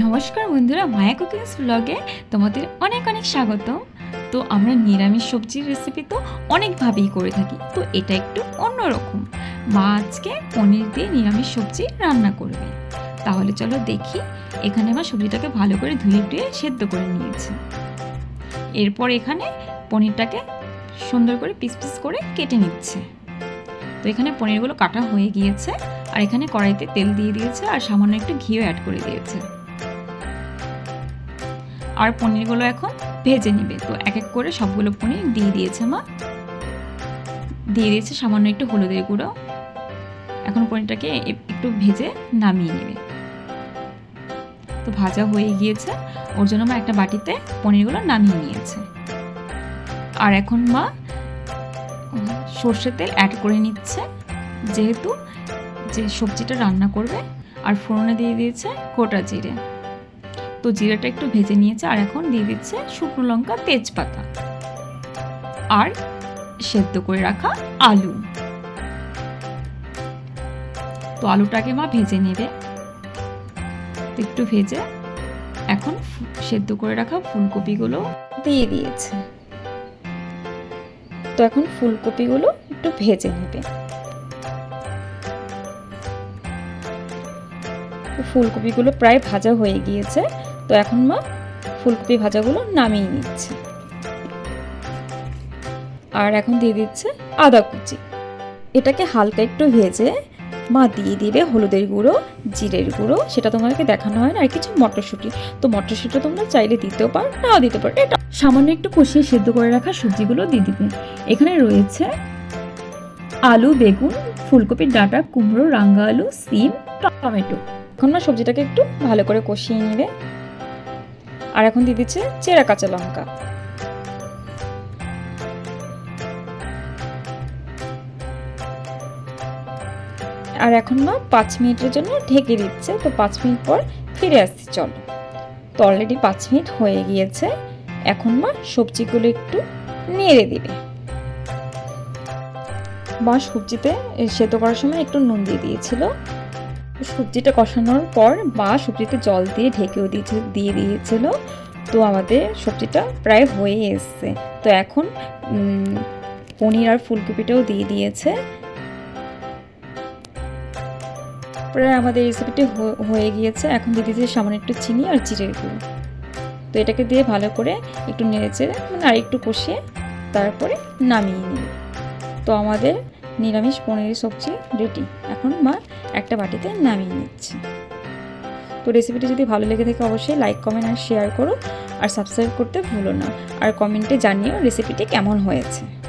নমস্কার বন্ধুরা, মায়া কুকিংস ব্লগে তোমাদের অনেক অনেক স্বাগত তো আমরা নিরামিষ সবজির রেসিপি তো অনেকভাবেই করে থাকি, তো এটা একটু অন্যরকম। মা আজকে পনির দিয়ে নিরামিষ সবজি রান্না করবে। তাহলে চলো দেখি, এখানে আমার সবজিটাকে ভালো করে ধুয়ে ধুয়ে সেদ্ধ করে নিয়েছি। এরপর এখানে পনিরটাকে সুন্দর করে পিস পিস করে কেটে নিচ্ছে। তো এখানে পনিরগুলো কাটা হয়ে গিয়েছে, আর এখানে কড়াইতে তেল দিয়ে দিয়েছে, আর সামান্য একটু ঘিও অ্যাড করে দিয়েছে। আর পনিরগুলো এখন ভেজে নিবে। তো এক এক করে সবগুলো পনির দিয়ে দিয়েছে মা। দিয়ে দিয়েছে সামান্য একটু হলুদের গুঁড়ো। এখন পনিরটাকে একটু ভেজে নামিয়ে নেবে। তো ভাজা হয়ে গিয়েছে। ওর জন্য মা একটা বাটিতে পনিরগুলো নামিয়ে নিয়েছে। আর এখন মা উম, সর্ষের তেল অ্যাড করে নিচ্ছে। যেহেতু যে সবজিটা রান্না করবে আর ফোড়নে দিয়ে দিয়েছে গোটা জিরে। তো জিরাটা একটু ভেজে নিয়েছে, আর এখন দিয়ে দিচ্ছে শুকনো লঙ্কা, তেজপাতা। আর সেদ্ধ করে রাখা আলু। তো আলুটাকে মা ভেজে নেবে। একটু ভেজে এখন সেদ্ধ করে রাখা ফুলকপিগুলো দিয়ে দিয়েছে। তো এখন ফুলকপিগুলো একটু ভেজে নেবে। ফুলকপিগুলো প্রায় ভাজা হয়ে গিয়েছে। তো এখন মা ফুলকপি ভাজাগুলো নামিয়ে নিচ্ছে। আর এখন দিয়ে দিচ্ছে আদা কুচি। এটাকে হালকা একটু ভেজে মা দিয়ে দিবে হলুদের গুঁড়ো, জিরের গুঁড়ো, সেটা তোমাকে দেখানো হয় না, আর কিছু মটরশুঁটি। তো মটরশুঁটি তোমরা চাইলে দিতেও পারো, নাও দিতে পারো। এটা সামান্য একটু কষিয়ে সেদ্ধ করে রাখা সবজিগুলো দিয়ে দিবে। এখানে রয়েছে আলু, বেগুন, ফুলকপির ডাঁটা, কুমড়ো রাঙ্গা আলু সিম, টমেটো। এখন না সবজিটাকে একটু ভালো করে কষিয়ে নিবে। আর এখন দিয়ে দিচ্ছে চেরা কাঁচা লঙ্কা। আর এখন মা পাঁচ মিনিটের জন্য ঢেকে দিচ্ছে। তো পাঁচ মিনিট পর ফিরে আসছি, চলো। তো অলরেডি পাঁচ মিনিট হয়ে গিয়েছে। এখন মা সবজিগুলো একটু নেড়ে দিবে। মা সবজিতে সেদ্ধ করার সময় একটু নুন দিয়ে দিয়েছিল। সবজিটা কষানোর পর মা সবজিতে জল দিয়ে ঢেকেও দিয়েছে, দিয়ে দিয়েছিল। তো আমাদের সবজিটা প্রায় হয়ে এসছে। তো এখন পনির আর ফুলকপিটাও দিয়ে দিয়েছে। প্রায় আমাদের রেসিপিটি হয়ে গিয়েছে। এখন দিয়ে দিয়েছে সামান্য একটু চিনি আর জিরের গুঁড়ো। তো এটাকে দিয়ে ভালো করে একটু নেড়েচেড়ে মানে আর একটু কষিয়ে তারপরে নামিয়ে নিই। তো আমাদের নিরামিষ পনিরের সবজি রেডি। এখন মা একটা বাটিতে নামিয়ে নিচ্ছে। তো রেসিপিটি যদি ভালো লেগে থাকে অবশ্যই লাইক কমেন্ট আর শেয়ার করো। আর সাবস্ক্রাইব করতে ভুলো না। আর কমেন্টে জানিও রেসিপিটি কেমন হয়েছে।